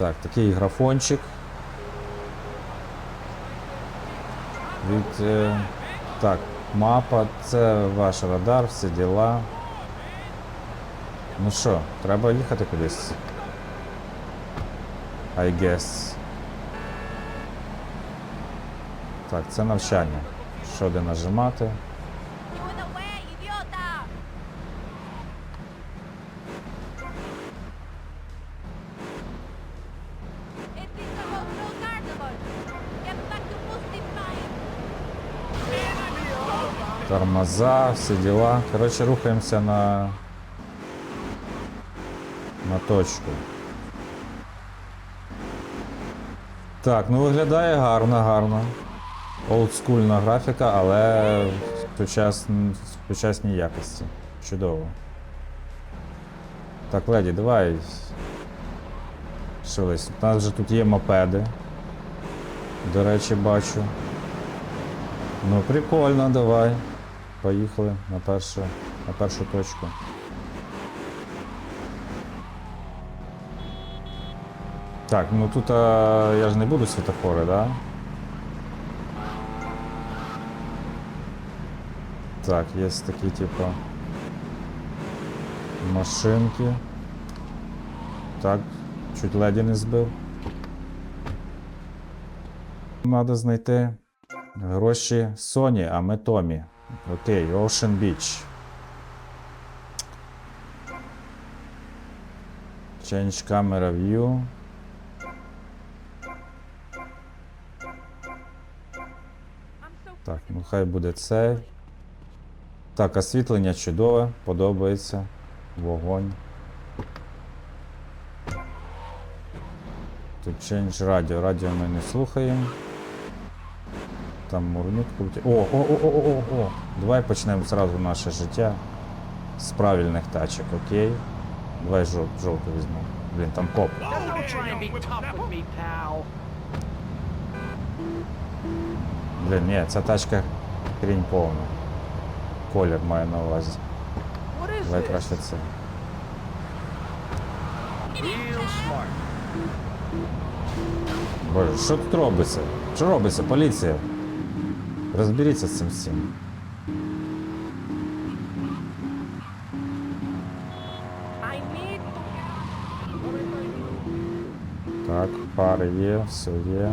Так, такий графончик. Від. Е, так, мапа, це ваш радар, всі діла. Ну що, треба їхати кудись. I guess. Так, це навчання. Що де нажимати? Тормоза, всі діла. Коротше, рухаємося на. на точку. Так, ну виглядає гарно, гарно. Олдскульна графіка, але в сучасн- сучасній якості. Чудово. Так, леді, давай. Швидше. У нас вже тут є мопеди. До речі, бачу. Ну, прикольно, давай. Поїхали на першу, на першу точку. Так, ну тут а, я ж не буду світофори, да? Так, є такі, типу. Машинки. Так, чуть леді не збив. Надо знайти гроші Соні, а ми Томі. Окей, Ocean Beach. Change camera view. Так, ну хай буде цей. Так, освітлення чудове, подобається. Вогонь. Тут change радіо. Радіо ми не слухаємо. Там мурнюк крутить. О, о, о, о, о, о, о. Давай почнемо зразу наше життя з правильних тачок, окей? Давай жов, жовту візьму. Блін, там коп. Блін, ні, ця тачка хрінь повна. Колір маю на увазі. Давай краще це. Боже, що тут робиться? Що робиться, поліція? Розберіться з цим всім. I need to... Так, пари є, все є.